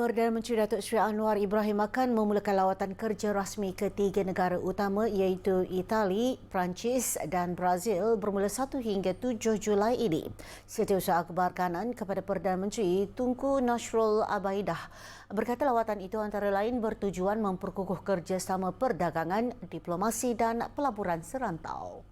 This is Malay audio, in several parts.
Perdana Menteri Datuk Seri Anwar Ibrahim akan memulakan lawatan kerja rasmi ke tiga negara utama iaitu Itali, Perancis dan Brazil bermula 1 hingga 7 Julai ini. Setiausaha Akhbar Kanan kepada Perdana Menteri Tunku Nasrul Abaidah berkata lawatan itu antara lain bertujuan memperkukuh kerjasama perdagangan, diplomasi dan pelaburan serantau.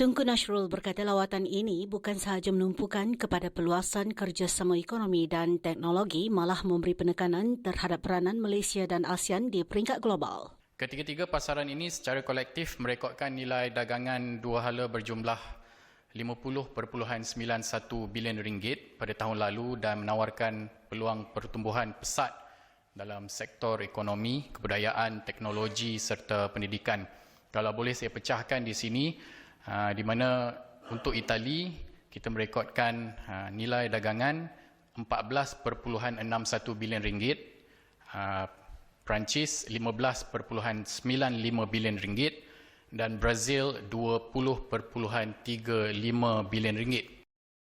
Tunku Nasrul berkata lawatan ini bukan sahaja menumpukan kepada peluasan kerjasama ekonomi dan teknologi malah memberi penekanan terhadap peranan Malaysia dan ASEAN di peringkat global. Ketiga-tiga pasaran ini secara kolektif merekodkan nilai dagangan dua hala berjumlah 50.91 bilion ringgit pada tahun lalu dan menawarkan peluang pertumbuhan pesat dalam sektor ekonomi, kebudayaan, teknologi serta pendidikan. Kalau boleh saya pecahkan di sini, Ha, di mana untuk Itali kita merekodkan ha, nilai dagangan 14.61 bilion ringgit, ha, Perancis 15.95 bilion ringgit dan Brazil 20.35 bilion ringgit.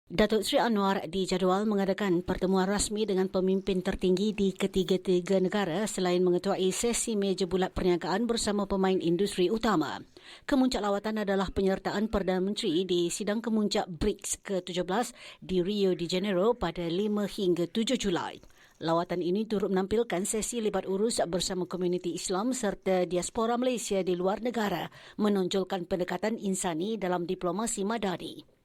Datuk Seri Anwar dijadual mengadakan pertemuan rasmi dengan pemimpin tertinggi di ketiga-tiga negara selain mengetuai sesi meja bulat perniagaan bersama pemain industri utama. Kemuncak lawatan adalah penyertaan Perdana Menteri di sidang kemuncak BRICS ke-17 di Rio de Janeiro pada 5 hingga 7 Julai. Lawatan ini turut menampilkan sesi libat urus bersama komuniti Islam serta diaspora Malaysia di luar negara menonjolkan pendekatan insani dalam diplomasi madani.